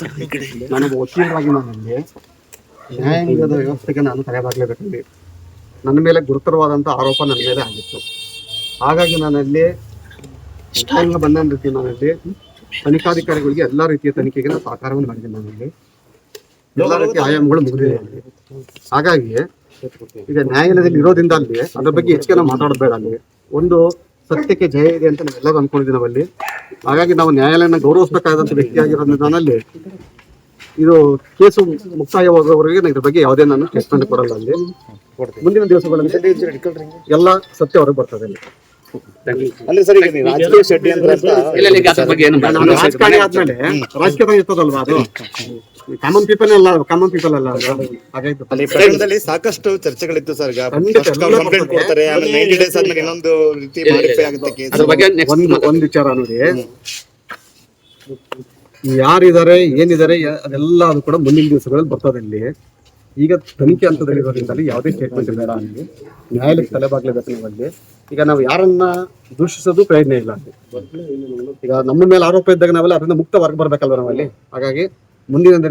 ವಕೀಲರಾಗಿ ನಾನಲ್ಲಿ ನ್ಯಾಯಾಂಗದ ವ್ಯವಸ್ಥೆಗೆ ನಾನು ತಲೆಬಾಗಲೇಬೇಕಲ್ಲಿ ನನ್ನ ಮೇಲೆ ಗುರುತರವಾದಂಥ ಆರೋಪ ನನ್ನ ಮೇಲೆ ಆಗಿತ್ತು. ಹಾಗಾಗಿ ನಾನಲ್ಲಿ ನ್ಯಾಯಾಂಗ ಬಂದ ರೀತಿ ನಾನಲ್ಲಿ ತನಿಖಾಧಿಕಾರಿಗಳಿಗೆ ಎಲ್ಲ ರೀತಿಯ ತನಿಖೆಗೆ ನಾನು ಸಹಕಾರವನ್ನು ಮಾಡಿದ್ದೀನಿ ನಾನಲ್ಲಿ ಎಲ್ಲ ರೀತಿಯ ಆಯಾಮಗಳು ಮುಗಿದಿದೆ. ಹಾಗಾಗಿ ಈಗ ನ್ಯಾಯಾಲಯದಲ್ಲಿ ಇರೋದ್ರಿಂದ ಅಲ್ಲಿ ಅದ್ರ ಬಗ್ಗೆ ಹೆಚ್ಚಿಗೆ ನಾವು ಮಾತಾಡೋದು ಬೇಡ ಅಲ್ಲಿ. ಒಂದು ಸತ್ಯಕ್ಕೆ ಜಯ ಇದೆ ಅಂತ ನಾವೆಲ್ಲರೂ ಅನ್ಕೊಂಡಿದ್ದೀವಿ ನಾವಲ್ಲಿ. ಹಾಗಾಗಿ ನಾವು ನ್ಯಾಯಾಲಯನ ಗೌರವಿಸಬೇಕಾದಂತ ವ್ಯಕ್ತಿಯಾಗಿರೋ ನನ್ನಲ್ಲಿ ಇದು ಕೇಸು ಮುಕ್ತಾಯವಾಗುವವರೆಗೆ ಇದ್ರ ಬಗ್ಗೆ ಯಾವುದೇ ನಾನು ಸ್ಟೇಟ್ಮೆಂಟ್ ಕೊಡಲ್ಲ ಅಲ್ಲಿ. ಮುಂದಿನ ದಿವಸಗಳಲ್ಲಿ ಎಲ್ಲ ಸತ್ಯ ಹೊರಗೆ ಬರ್ತದೆ ಅಲ್ಲಿ. ಅಲ್ಲಿ ಸರ್ ರಾಜಕೀಯ ಶೆಟ್ಟಿ ಅಂತ ಇಲ್ಲ ಇಲ್ಲ, ಈಗ ಬಗ್ಗೆ ಏನು ಬೇಡ. ನಾನು ರಾಜಕಾರಣಿ ಆದ್ಮೇಲೆ ರಾಜಕೀಯದಾಗ ಇರ್ತದಲ್ವಾ ಅದು? ಕಾಮನ್ ಪೀಪಲ್ ಅಲ್ಲ ಕಾಮನ್ ಪೀಪಲ್ ಅಲ್ಲ ಅಲ್ಲಿ ಪ್ರಕರಣದಲ್ಲಿ ಸಾಕಷ್ಟು ಚರ್ಚೆಗಳಿತ್ತು ಸರ್. ಕಂಪ್ಲೇಂಟ್ ಕೊಡ್ತಾರೆ. ಆಮೇಲೆ ನೈಂಟಿ ಡೇಸ್ ಆದ್ಮೇಲೆ ಇನ್ನೊಂದು ರೀತಿ ಮಾಡಿಫೈ ಆಗುತ್ತೆ ಕೇಸ್ ಬಗ್ಗೆ ನೆಕ್ಸ್ಟ್ ಒಂದು ಒಂದು ವಿಚಾರ ನೋಡಿ. ಯಾರಿದ್ದಾರೆ ಏನಿದ್ದಾರೆ ಅದೆಲ್ಲ ಅದು ಕೂಡ ಮುಂದಿನ ದಿವಸಗಳಲ್ಲಿ ಬರ್ತದೆ ಇಲ್ಲಿ. ಈಗ ತನಿಖೆ ಹಂತದಲ್ಲಿ ಇರೋದ್ರಿಂದ ಯಾವುದೇ ಸ್ಟೇಟ್ಮೆಂಟ್ ಬೇಡ ಅಲ್ಲಿ ನ್ಯಾಯಾಲಯಕ್ಕೆ ತಲೆಬಾಗ್ಲೇಬೇಕು ನಾವು ಅಲ್ಲಿ ಈಗ ನಾವು ಯಾರನ್ನ ದೂಷಿಸೋದು ಪ್ರಯೋಜನ ಇಲ್ಲ ಅಲ್ಲಿ ಈಗ ನಮ್ಮ ಮೇಲೆ ಆರೋಪ ಇದ್ದಾಗ ನಾವೆಲ್ಲ ಅದರಿಂದ ಮುಕ್ತ ವರ್ಗ ಬರ್ಬೇಕಲ್ವ ನಾವಲ್ಲಿ? ಹಾಗಾಗಿ ಮುಂದಿನ ದಿನ